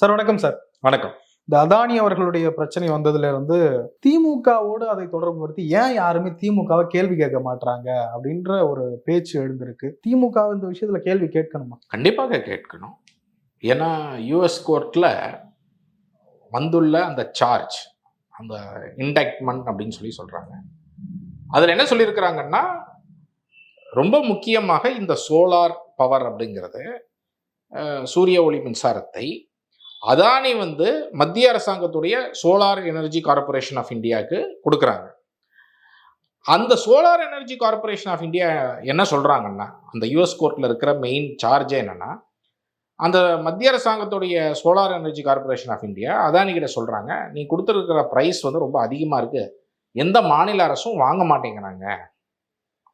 Sir வணக்கம் sir. வணக்கம். இந்த அதானி அவர்களுடைய பிரச்சனை வந்ததுல இருந்து திமுகவோடு அதை தொடர்புபடுத்தி ஏன் யாருமே திமுகவை கேள்வி கேட்க மாட்டாங்க அப்படின்ற ஒரு பேச்சு எழுந்திருக்கு. திமுக இந்த விஷயத்துல கேள்வி கேட்கணுமா? கண்டிப்பாக கேட்கணும். ஏன்னா யூஎஸ் கோர்ட்டில் வந்துள்ள அந்த சார்ஜ் அந்த இன்டெக்ட்மெண்ட் அப்படின்னு சொல்லி சொல்கிறாங்க அதில் என்ன சொல்லியிருக்கிறாங்கன்னா ரொம்ப முக்கியமாக இந்த சோலார் பவர் அப்படிங்கிறது சூரிய ஒளி மின்சாரத்தை அதானி வந்து மத்திய அரசாங்கத்துடைய சோலார் எனர்ஜி கார்ப்பரேஷன் ஆஃப் இந்தியாவுக்கு கொடுக்குறாங்க. அந்த solar energy corporation of India என்ன சொல்கிறாங்கன்னா அந்த யூஎஸ் கோர்ட்டில் இருக்கிற மெயின் சார்ஜே என்னென்னா அந்த மத்திய அரசாங்கத்துடைய solar energy corporation of India அதானிகிட்ட சொல்கிறாங்க நீ கொடுத்துருக்கிற ப்ரைஸ் வந்து ரொம்ப அதிகமாக இருக்குது எந்த மாநில அரசும் வாங்க மாட்டேங்கிறாங்க.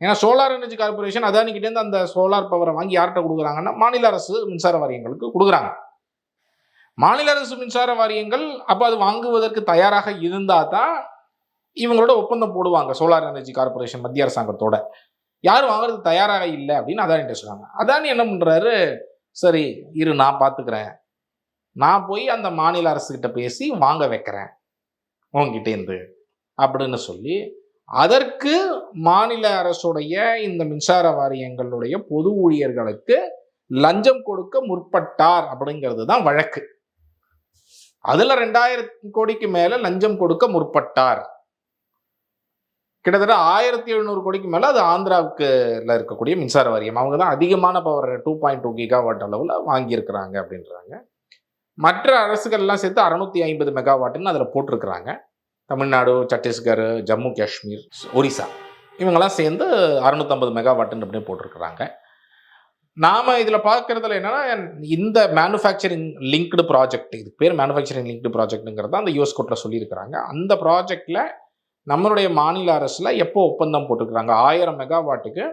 ஏன்னா சோலார் எனர்ஜி கார்ப்பரேஷன் அதானிக்கிட்டேருந்து அந்த சோலார் பவரை வாங்கி யார்கிட்ட கொடுக்குறாங்கன்னா மாநில அரசு மின்சார வாரியங்களுக்கு கொடுக்குறாங்க. மாநில அரசு மின்சார வாரியங்கள் அப்போ அது வாங்குவதற்கு தயாராக இருந்தால் தான் இவங்களோட ஒப்பந்தம் போடுவாங்க சோலார் எனர்ஜி கார்ப்பரேஷன் மத்திய அரசாங்கத்தோட. யாரும் வாங்குறதுக்கு தயாராக இல்லை அப்படின்னு அதானிட்ட சொன்னாங்க அதானி என்ன பண்ணுறாரு சரி இரு நான் பார்த்துக்கிறேன் நான் போய் அந்த மாநில அரசுகிட்ட பேசி வாங்க வைக்கிறேன். உங்ககிட்டேருந்து அப்படின்னு சொல்லி அதற்கு மாநில அரசுடைய இந்த மின்சார வாரியங்களுடைய பொது ஊழியர்களுக்கு லஞ்சம் கொடுக்க முற்பட்டார் அப்படிங்கிறது தான் வழக்கு. அதுல ரெண்டாயிரம் கோடிக்கு மேல லஞ்சம் கொடுக்க முற்பட்டார். கிட்டத்தட்ட ஆயிரத்தி எழுநூறு கோடிக்கு மேல அது ஆந்திராவுக்குல இருக்கக்கூடிய மின்சார வாரியம். அவங்க தான் அதிகமான power two point two gigawatt அளவில் வாங்கியிருக்கிறாங்க அப்படின்றாங்க. மற்ற அரசுகள்லாம் சேர்த்து அறுநூத்தி ஐம்பது மெகாவாட்டுன்னு அதில் போட்டிருக்கிறாங்க. தமிழ்நாடு சத்தீஸ்கர் ஜம்மு காஷ்மீர் ஒரிசா. இவங்கெல்லாம் சேர்ந்து அறுநூத்தம்பது மெகாவாட்டுன்னு அப்படியே போட்டிருக்கிறாங்க. நாம இதில் பாக்குறதுல என்னன்னா இந்த மேனுஃபேக்சரிங் லிங்க்டு ப்ராஜெக்ட் இது பேர் மேனுஃபேக்சரிங் லிங்க்டு ப்ராஜெக்ட்ங்கிறத அந்த யூஎஸ் கோட்டில் சொல்லியிருக்கிறாங்க. அந்த ப்ராஜெக்ட்ல நம்மளுடைய மாநில அரசில் எப்போ ஒப்பந்தம் போட்டிருக்கிறாங்க? ஆயிரம் மெகாவாட்டுக்கு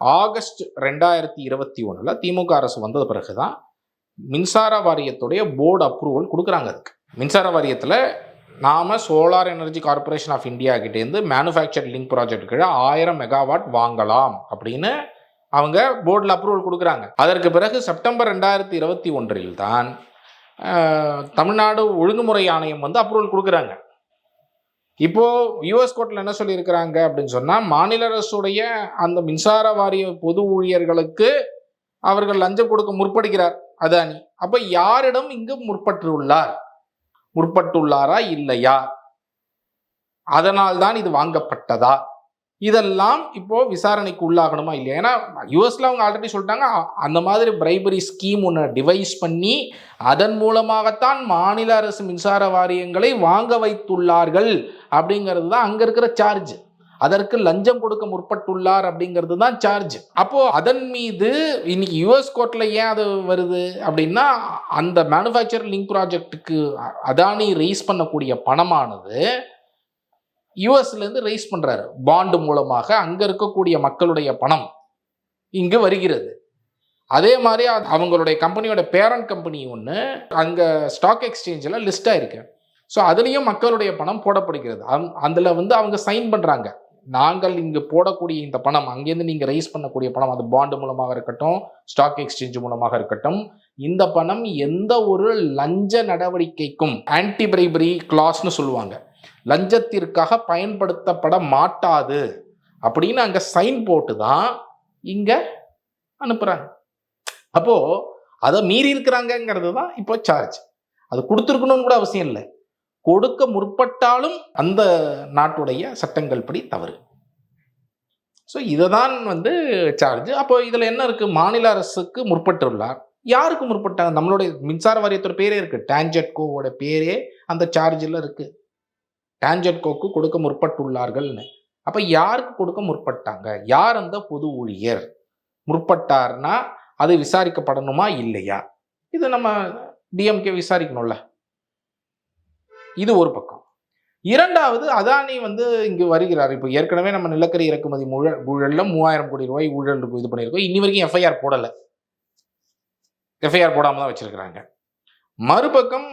ஆகஸ்ட் ரெண்டாயிரத்தி இருபத்தி ஒன்றில் திமுக அரசு வந்தது பிறகு தான் மின்சார வாரியத்துடைய போர்டு அப்ரூவல் கொடுக்குறாங்க அதுக்கு. மின்சார வாரியத்தில் நாம solar energy corporation of India கிட்டேருந்து மேனுஃபேக்சர் லிங்க் ப்ராஜெக்ட் கீழே ஆயிரம் மெகாவாட் வாங்கலாம் அப்படின்னு அவங்க போர்டில் அப்ரூவல் கொடுக்குறாங்க. அதற்கு பிறகு செப்டம்பர் ரெண்டாயிரத்தி இருபத்தி ஒன்றில் தான் தமிழ்நாடு ஒழுங்குமுறை ஆணையம் வந்து அப்ரூவல் கொடுக்குறாங்க. இப்போ யுஎஸ் கோர்ட்டில் என்ன சொல்லியிருக்கிறாங்க அப்படின்னு சொன்னால் மாநில அரசுடைய அந்த மின்சார வாரிய பொது ஊழியர்களுக்கு அவர்கள் லஞ்சம் கொடுக்க முற்படுகிறார் அதானி. அப்போ யாரிடம் இங்கு முற்பட்டுள்ளார்? முற்பட்டுள்ளாரா இல்லையா? அதனால் தான் இது வாங்கப்பட்டதா? இதெல்லாம் இப்போ விசாரணைக்கு உள்ளாகணுமா இல்லையா? ஏன்னா யூஎஸ்ல அவங்க ஆல்ரெடி சொல்லிட்டாங்க அந்த மாதிரி பிரைபரி ஸ்கீம் ஒன்று டிவைஸ் பண்ணி அதன் மூலமாகத்தான் மாநில அரசு மின்சார வாரியங்களை வாங்க வைத்துள்ளார்கள் அப்படிங்கிறது தான் அங்க இருக்கிற சார்ஜ் அதற்கு லஞ்சம் கொடுக்க முற்பட்டுள்ளார் அப்படிங்கிறது தான் சார்ஜ் அப்போ அதன் மீது இன்னைக்கு யுஎஸ் கோர்ட்ல ஏன் அது வருது அப்படின்னா அந்த மேனுஃபேக்சர் லிங்க் ப்ராஜெக்ட்டுக்கு அதானி ரைஸ் பண்ணக்கூடிய பணமானது யூஎஸ்லேருந்து ரைஸ் பண்ணுறாரு பாண்டு மூலமாக அங்கே இருக்கக்கூடிய மக்களுடைய பணம் இங்கு வருகிறது. அதே மாதிரி அவங்களுடைய கம்பெனியோட பேரண்ட் கம்பெனி ஒன்று அங்கே ஸ்டாக் எக்ஸ்சேஞ்சில் லிஸ்ட் இருக்கு ஸோ அதுலேயும் மக்களுடைய பணம் போடப்படுகிறது. அந்- அதில் வந்து அவங்க சைன் பண்ணுறாங்க நாங்கள் இங்கு போடக்கூடிய இந்த பணம் அங்கேருந்து நீங்கள் ரைஸ் பண்ணக்கூடிய பணம் அது பாண்டு மூலமாக இருக்கட்டும் ஸ்டாக் எக்ஸ்சேஞ்ச் மூலமாக இருக்கட்டும் இந்த பணம் எந்த ஒரு லஞ்ச நடவடிக்கைக்கும் ஆன்டி பிரைபரி கிளாஸ்னு சொல்லுவாங்க. லஞ்சத்திற்காக பயன்படுத்தப்பட மாட்டாது அப்படின்னு அங்கே சைன் போட்டு தான் இங்கே அனுப்புகிறாங்க அப்போது அதை மீறி இருக்கிறாங்கங்கிறது தான் இப்போ சார்ஜ் அது கொடுத்துருக்கணும்னு கூட அவசியம் இல்லை. கொடுக்க முற்பட்டாலும் அந்த நாட்டுடைய சட்டங்கள் படி தவறு. ஸோ இதை தான் வந்து சார்ஜ் அப்போ இதில் என்ன இருக்குது மாநில அரசுக்கு முற்பட்டுள்ளார். யாருக்கு முற்பட்டாங்க? நம்மளுடைய மின்சார வாரியத்தோட பேரே இருக்குது டான்ஜெட்கோவோட பேரே அந்த சார்ஜில் இருக்குது டான்ஜெட்கோக்கு கொடுக்க முற்பட்டுள்ளார்கள்னு. அப்போ யாருக்கு கொடுக்க முற்பட்டாங்க? யார் அந்த பொது ஊழியர்? முற்பட்டார்னா அது விசாரிக்கப்படணுமா? இல்லையா? இது நம்ம டிஎம்கே விசாரிக்கணும்ல. இது ஒரு பக்கம். இரண்டாவது அதானி வந்து இங்கு வருகிறார். இப்போ ஏற்கனவே நம்ம நிலக்கரி இறக்குமதி ஊழல் ஊழலில் மூவாயிரம் கோடி ரூபாய் ஊழல் இது பண்ணியிருக்கோம். இன்னி வரைக்கும் எஃப்ஐஆர் போடலை. எஃப்ஐஆர் போடாமல் தான் வச்சுருக்கிறாங்க. மறுபக்கம்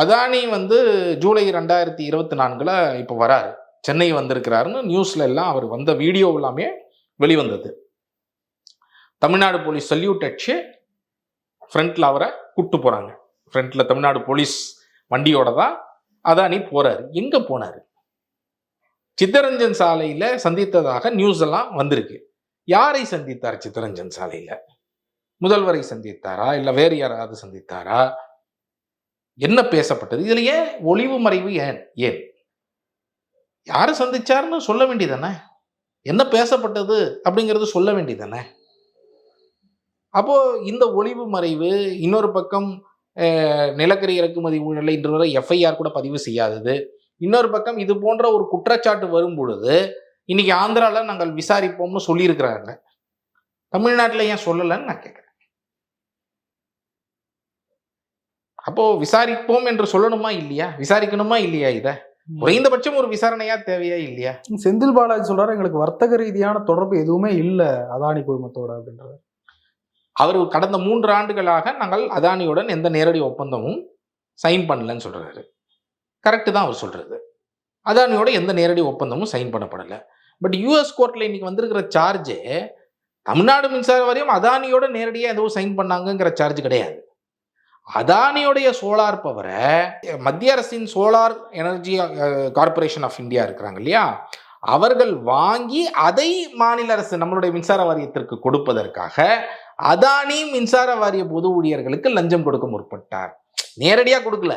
அதானி வந்து ஜூலை ரெண்டாயிரத்தி இருபத்தி நான்கில் இப்போ வராரு. சென்னை வந்திருக்கிறாருன்னு நியூஸில் எல்லாம் அவர் வந்த வீடியோ எல்லாமே வெளிவந்தது. தமிழ்நாடு போலீஸ் சல்யூட் அடிச்சு ஃப்ரண்ட்டில் அவரை கூப்பிட்டு போகிறாங்க ஃப்ரண்ட்டில் தமிழ்நாடு போலீஸ் வண்டியோட தான் அதானி போகிறார் எங்கே போனார்? சித்தரஞ்சன் சாலையில் சந்தித்ததாக நியூஸ் எல்லாம் வந்திருக்கு. யாரை சந்தித்தார் சித்தரஞ்சன் சாலையில்? முதல்வரை சந்தித்தாரா? இல்லை வேறு யாராவது சந்தித்தாரா? என்ன பேசப்பட்டது? இதில் ஏன் ஒளிவு மறைவு ஏன்? ஏன்? யாரை சந்திச்சாருன்னு சொல்ல வேண்டியதானே? என்ன பேசப்பட்டது அப்படிங்கிறது சொல்ல வேண்டியதானே? அப்போது இந்த ஒளிவு மறைவு இன்னொரு பக்கம் நிலக்கரி இறக்குமதி ஊழலை இன்று வரை எஃப்ஐஆர் கூட பதிவு செய்யாதது. இன்னொரு பக்கம் இது போன்ற ஒரு குற்றச்சாட்டு வரும் பொழுது இன்னைக்கு ஆந்திராவில் நாங்கள் விசாரிப்போம்னு சொல்லியிருக்கிறாங்க. தமிழ்நாட்டில் ஏன் சொல்லலைன்னு நான் கேட்குறேன் அப்போ விசாரிப்போம் என்று சொல்லணுமா இல்லையா? விசாரிக்கணுமா இல்லையா இதை? குறைந்தபட்சம் ஒரு விசாரணையா தேவையா இல்லையா? செந்தில் பாலாஜி சொல்றாரு எங்களுக்கு வர்த்தக ரீதியான தொடர்பு எதுவுமே இல்ல அதானி குழுமத்தோட அப்படின்றது அவர் கடந்த மூன்று ஆண்டுகளாக நாங்கள் அதானியுடன் எந்த நேரடி ஒப்பந்தமும் சைன் பண்ணலன்னு சொல்றாரு. கரெக்டு தான் அவர் சொல்றது. அதானியோட எந்த நேரடி ஒப்பந்தமும் சைன் பண்ணப்படலை. பட் யூஎஸ் கோர்ட்ல இன்னைக்கு வந்திருக்கிற சார்ஜே தமிழ்நாடு மின்சார வாரியம் அதானியோட நேரடியாக எதுவும் சைன் பண்ணாங்கங்கிற சார்ஜ் கிடையாது. அதானியுடைய சோலார் பவரை மத்திய அரசின் solar energy corporation of India இருக்கிறாங்க இல்லையா? அவர்கள் வாங்கி அதை மாநில அரசு நம்மளுடைய மின்சார வாரியத்திற்கு கொடுப்பதற்காக அதானி மின்சார வாரிய பொது ஊழியர்களுக்கு லஞ்சம் கொடுக்க முற்பட்டார். நேரடியாக கொடுக்கல.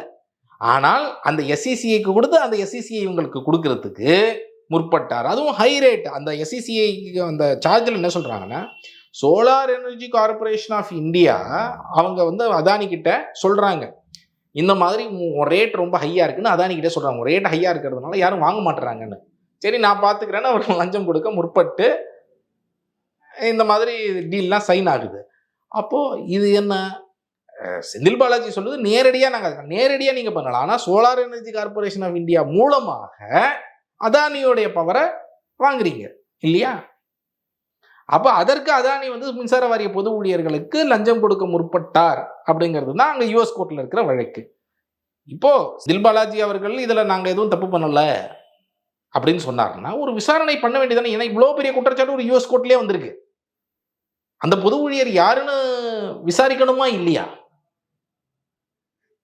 ஆனால் அந்த எஸ்இசிஐக்கு கொடுத்து அந்த எஸ்இசிஐ இவங்களுக்கு கொடுக்கறதுக்கு முற்பட்டார். அதுவும் ஹை ரேட் அந்த எஸ்இசிஐக்கு அந்த சார்ஜில் என்ன சொல்கிறாங்கன்னா solar energy corporation of India அவங்க வந்து அதானி கிட்ட சொல்கிறாங்க இந்த மாதிரி ரேட் ரொம்ப ஹையாக இருக்குன்னு அதானி கிட்ட சொல்கிறாங்க ரேட் ஹையாக இருக்கிறதுனால யாரும் வாங்க மாட்டுறாங்கன்னு. சரி நான் பார்த்துக்கிறேன்னு அவர் லஞ்சம் கொடுக்க முற்பட்டு இந்த மாதிரி டீல்லாம் சைன் ஆகுது. அப்போது இது என்ன? செந்தில் பாலாஜி சொல்லுது நேரடியாக நாங்கள் நேரடியாக நீங்கள் பண்ணலாம். ஆனால் solar energy corporation of India மூலமாக அதானியோடைய பவரை வாங்குறீங்க. இல்லையா? அப்போ அதற்கு அதானி வந்து மின்சார வாரிய பொது ஊழியர்களுக்கு லஞ்சம் கொடுக்க முற்பட்டார் அப்படிங்கிறது தான் அங்கே யூஎஸ் கோர்ட்டில் இருக்கிற வழக்கு. இப்போ தில்பாலாஜி பாலாஜி அவர்கள் இதில் நாங்கள் எதுவும் தப்பு பண்ணல அப்படின்னு சொன்னார்னா ஒரு விசாரணை பண்ண வேண்டியதானே? ஏன்னா இவ்வளோ பெரிய குற்றச்சாட்டு ஒரு யூஎஸ் கோர்ட்லேயே வந்திருக்கு. அந்த பொது ஊழியர் யாருன்னு விசாரிக்கணுமா இல்லையா?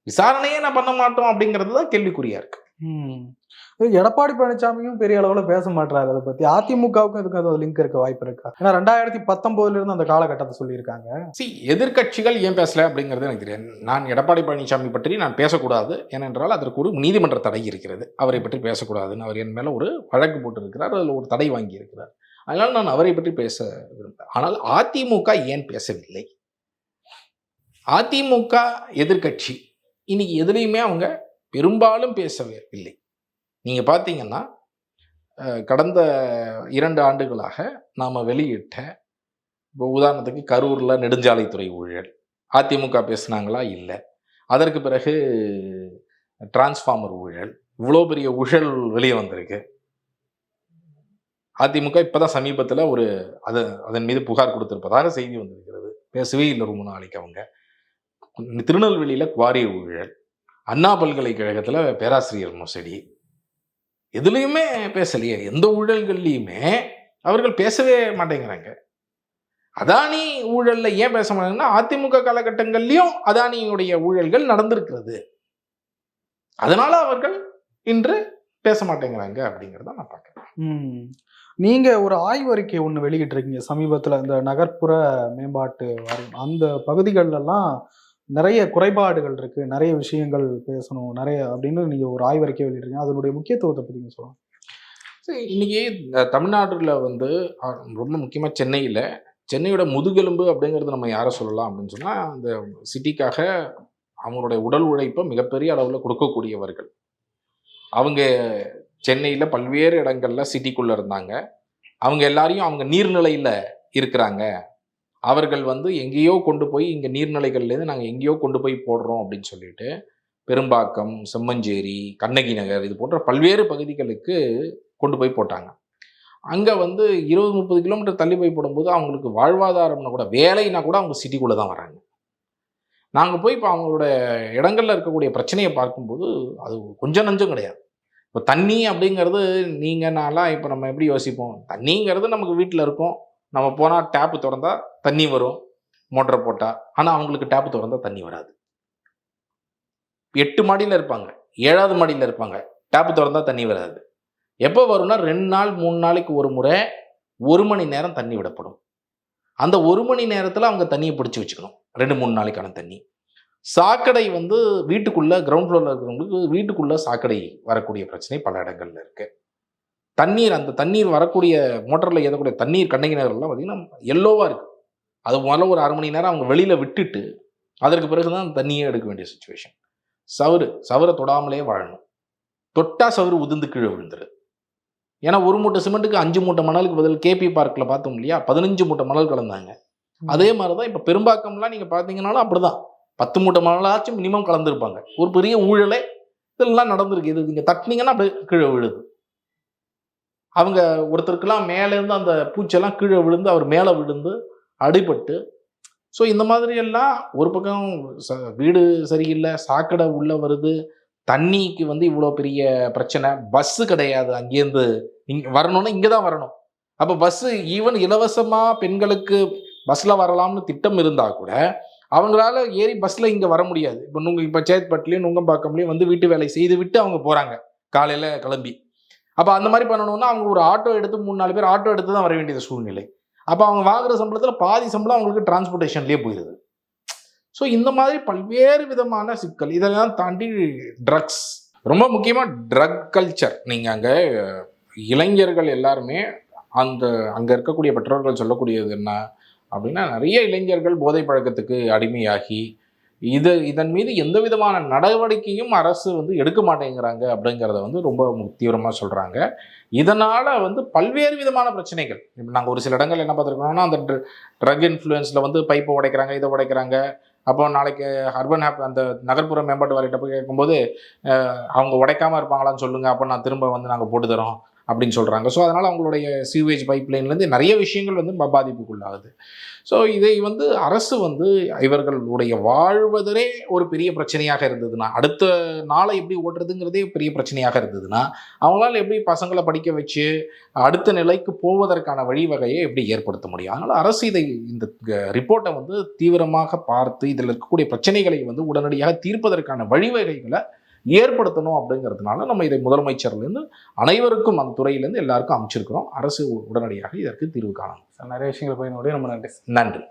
விசாரணையே நான் பண்ண மாட்டோம் அப்படிங்கிறது தான் கேள்விக்குறியா இருக்கு. எடப்பாடி பழனிசாமியும் பெரிய அளவில் பேச மாட்டாரு அதை பத்தி. அதிமுகவுக்கும் இதுக்கு அது லிங்க் இருக்க வாய்ப்பு இருக்கா? ஏன்னா ரெண்டாயிரத்தி பத்தொன்பதுல இருந்து அந்த காலகட்டத்தை சொல்லியிருக்காங்க. சி எதிர்க்கட்சிகள் ஏன் பேசல அப்படிங்கிறது எனக்கு தெரியாது. நான் எடப்பாடி பழனிசாமி பற்றி நான் பேசக்கூடாது. ஏனென்றால் அதற்கு ஒரு நீதிமன்ற தடை இருக்கிறது. அவரை பற்றி பேசக்கூடாதுன்னு அவர் என் மேலே ஒரு வழக்கு போட்டிருக்கிறார். அதில் ஒரு தடை வாங்கி இருக்கிறார் அதனால் நான் அவரை பற்றி பேச விரும்புகிறேன் ஆனால் அதிமுக ஏன் பேசவில்லை? அதிமுக எதிர்க்கட்சி இன்னைக்கு எதுலேயுமே அவங்க பெரும்பாலும் பேசவில்லை நீங்கள் பார்த்தீங்கன்னா கடந்த இரண்டு ஆண்டுகளாக நாம் வெளியிட்ட இப்போ உதாரணத்துக்கு கரூரில் நெடுஞ்சாலைத்துறை ஊழல். அதிமுக பேசுனாங்களா? இல்லை. அதற்கு பிறகு டிரான்ஸ்ஃபார்மர் ஊழல். இவ்வளோ பெரிய ஊழல் வெளியே வந்திருக்கு. அதிமுக இப்போதான் சமீபத்தில் ஒரு அது அதன் மீது புகார் கொடுத்திருப்பதாக செய்தி வந்திருக்கிறது. பேசவே இல்லை ரொம்ப நாளைக்கு அவங்க. திருநெல்வேலியில் குவாரி ஊழல். அண்ணா பல்கலைக்கழகத்தில் பேராசிரியர் மோசடி. எதுலேயுமே பேசலையே. எந்த ஊழல்கள்லையுமே அவர்கள் பேசவே மாட்டேங்கிறாங்க. அதானி ஊழல்ல ஏன் பேச மாட்டாங்கன்னா அதிமுக காலகட்டங்கள்லயும் அதானியுடைய ஊழல்கள் நடந்திருக்கிறது. அதனால அவர்கள் இன்று பேச மாட்டேங்கிறாங்க அப்படிங்கிறத நான் பார்க்குறேன். ம். நீங்க ஒரு ஆய்வறிக்கை ஒன்று வெளியிட்டிருக்கீங்க சமீபத்துல இந்த நகர்ப்புற மேம்பாட்டு வாரியம். அந்த பகுதிகள்ல எல்லாம் நிறைய குறைபாடுகள் இருக்கு. நிறைய விஷயங்கள் பேசணும். நிறைய அப்படின்னு நீங்க ஒரு ஆய்வறிக்கை வெளியிட்டிருக்கீங்க. அதனுடைய முக்கியத்துவத்தை பத்தி நீங்க சொல்லலாம் சரி இன்னைக்கு தமிழ்நாட்டில் வந்து ரொம்ப முக்கியமாக சென்னையில் சென்னையோட முதுகெலும்பு அப்படிங்கிறது நம்ம யாரை சொல்லலாம் அப்படின்னு சொன்னால் அந்த சிட்டிக்காக அவங்களுடைய உடல் உழைப்பை மிகப்பெரிய அளவில் கொடுக்கக்கூடியவர்கள். அவங்க சென்னையில் பல்வேறு இடங்கள்ல சிட்டிக்குள்ளே இருந்தாங்க. அவங்க எல்லாரையும் அவங்க நீர்நிலையில் இருக்கிறாங்க. அவர்கள் வந்து எங்கேயோ கொண்டு போய் இங்கே நீர்நிலைகள்லேருந்து நாங்கள் எங்கேயோ கொண்டு போய் போடுறோம் அப்படின்னு சொல்லிட்டு பெரும்பாக்கம் செம்மஞ்சேரி கண்ணகி நகர் இது போன்ற பல்வேறு பகுதிகளுக்கு கொண்டு போய் போட்டாங்க. அங்கே வந்து இருபது முப்பது கிலோமீட்டர் தள்ளி போய் போடும்போது அவங்களுக்கு வாழ்வாதாரம்னா கூட வேலைனா கூட அவங்க சிட்டிக்குள்ளே தான் வராங்க. நாங்கள் போய் இப்போ அவங்களோட இடங்களில் இருக்கக்கூடிய பிரச்சனையை பார்க்கும்போது அது கொஞ்சம் நஞ்சம் கிடையாது. இப்போ தண்ணி அப்படிங்கிறது நீங்கள் நாளாக இப்போ நம்ம எப்படி யோசிப்போம்? தண்ணிங்கிறது நமக்கு வீட்டில் இருக்கும். நம்ம போனால் டேப்பு திறந்தா தண்ணி வரும் மோட்டர் போட்டால் ஆனால் அவங்களுக்கு டேப்பு திறந்தா தண்ணி வராது. எட்டு மாடியில் இருப்பாங்க ஏழாவது மாடியில் இருப்பாங்க டேப்பு திறந்தா தண்ணி வராது. எப்போ வரும்னா ரெண்டு நாள் மூணு நாளைக்கு ஒரு முறை ஒரு மணி நேரம் தண்ணி விடப்படும். அந்த ஒரு மணி நேரத்தில் அவங்க தண்ணியை பிடிச்சி வச்சுக்கணும் ரெண்டு மூணு நாளைக்கான தண்ணி. சாக்கடை வந்து வீட்டுக்குள்ளே கிரவுண்ட் ஃப்ளோரில் இருக்கிறவங்களுக்கு வீட்டுக்குள்ளே சாக்கடை வரக்கூடிய பிரச்சனை பல இடங்கள்ல இருக்குது தண்ணீர் அந்த தண்ணீர் வரக்கூடிய மோட்டரில் ஏதக்கூடிய தண்ணீர் கண்டெய்னர்லாம் பார்த்தீங்கன்னா எல்லோவாக இருக்கு. அது முதல்ல ஒரு அரை மணி நேரம் அவங்க வெளியில விட்டுட்டு அதற்கு பிறகு தான் அந்த தண்ணியே எடுக்க வேண்டிய சுச்சுவேஷன் சவுறு சவுரை தொடாமலே வாழணும். தொட்டா சவுறு உதிர்ந்து கீழே விழுந்துரு. ஏன்னா ஒரு மூட்டை சிமெண்ட்டுக்கு அஞ்சு மூட்டை மணலுக்கு பதில் கேபி பார்க்கில் பார்த்தோம் இல்லையா? பதினஞ்சு மூட்டை மணல் கலந்தாங்க. அதே மாதிரி தான் இப்போ பெரும்பாக்கம்லாம் நீங்கள் பார்த்தீங்கன்னாலும் அப்படிதான். பத்து மூட்டை மணலாச்சும் மினிமம் கலந்துருப்பாங்க. ஒரு பெரிய ஊழலே இதெல்லாம் நடந்திருக்கு. இது நீங்கள் தட்டினீங்கன்னா அப்படியே கீழே விழுது. அவங்க ஒருத்தருக்கெல்லாம் மேலேருந்து அந்த பூச்செல்லாம் கீழே விழுந்து அவர் மேலே விழுந்து அடிபட்டு ஸோ இந்த மாதிரி எல்லாம் ஒரு பக்கம் ச வீடு சரியில்லை சாக்கடை உள்ளே வருது தண்ணிக்கு வந்து இவ்வளோ பெரிய பிரச்சனை பஸ்ஸு கிடையாது அங்கேருந்து இங்கே வரணும்னா இங்கே தான் வரணும். அப்போ பஸ்ஸு ஈவன் இலவசமாக பெண்களுக்கு பஸ்ஸில் வரலாம்னு திட்டம் இருந்தால் கூட அவங்களால ஏறி பஸ்ஸில் இங்கே வர முடியாது. இப்போ நுங்க இப்போ சேத்பட்லேயும் நுங்கம்பாக்கம்லேயும் வந்து வீட்டு வேலை செய்து விட்டு அவங்க போகிறாங்க காலையில் கிளம்பி. அப்போ அந்த மாதிரி பண்ணணும்னா அவங்க ஒரு ஆட்டோ எடுத்து மூணு நாலு பேர் ஆட்டோ எடுத்து தான் வர வேண்டிய சூழ்நிலை. அப்போ அவங்க வாங்குற சம்பளத்தில் பாதி சம்பளம் அவங்களுக்கு டிரான்ஸ்போர்ட்டேஷன்லேயே போயிடுது ஸோ இந்த மாதிரி பல்வேறு விதமான சிக்கல் இதெல்லாம் தாண்டி ட்ரக்ஸ் ரொம்ப முக்கியமாக ட்ரக் கல்ச்சர் நீங்கள் அங்கே இளைஞர்கள் எல்லாருமே அந்த அங்கே இருக்கக்கூடிய பெற்றோர்கள் சொல்லக்கூடியது என்ன அப்படின்னா நிறைய இளைஞர்கள் போதை பழக்கத்துக்கு அடிமையாகி இது இதன் மீது எந்த விதமான நடவடிக்கையும் அரசு வந்து எடுக்க மாட்டேங்கிறாங்க அப்படிங்கிறத வந்து ரொம்ப தீவிரமாக சொல்கிறாங்க இதனால் வந்து பல்வேறு விதமான பிரச்சனைகள். இப்போ நாங்கள் ஒரு சில இடங்கள் என்ன பார்த்துருக்கோம்னா அந்த ட்ரக் இன்ஃப்ளூயன்ஸில் வந்து பைப்பை உடைக்கிறாங்க இதை உடைக்கிறாங்க. அப்போ நாளைக்கு அர்பன் ஹேப் அந்த நகர்ப்புற மேம்பாட்டு வாரிட்ட போய் கேட்கும்போது அவங்க உடைக்காமல் இருப்பாங்களான்னு சொல்லுங்கள் அப்போ நான் திரும்ப வந்து நாங்கள் போட்டு தரோம். அப்படின்னு சொல்கிறாங்க ஸோ அதனால் அவங்களுடைய சீவேஜ் பைப்லைன்லேருந்து நிறைய விஷயங்கள் வந்து பாதிப்புக்குள்ளாகுது. ஸோ இதை வந்து அரசு வந்து இவர்களுடைய வாழ்வதே ஒரு பெரிய பிரச்சனையாக இருந்ததுன்னா அடுத்த நாளை எப்படி ஓட்டுறதுங்கிறதே பெரிய பிரச்சனையாக இருந்ததுன்னா அவங்களால் எப்படி பசங்களை படிக்க வச்சு அடுத்த நிலைக்கு போவதற்கான வழிவகையை எப்படி ஏற்படுத்த முடியும்? அதனால் அரசு இதை இந்த ரிப்போர்ட்டை வந்து தீவிரமாக பார்த்து இதில் இருக்கக்கூடிய பிரச்சனைகளை வந்து உடனடியாக தீர்ப்பதற்கான வழிவகைகளை ஏற்படுத்தணும் அப்படிங்கிறதுனால நம்ம இதை முதலமைச்சர்லேருந்து அனைவருக்கும் அந்த துறையிலேருந்து எல்லாருக்கும் அமைச்சிருக்கிறோம். அரசு உடனடியாக இதற்கு தீர்வு காணணும். நிறைய விஷயங்கள் போய் ரொம்ப நன்றி நன்றி.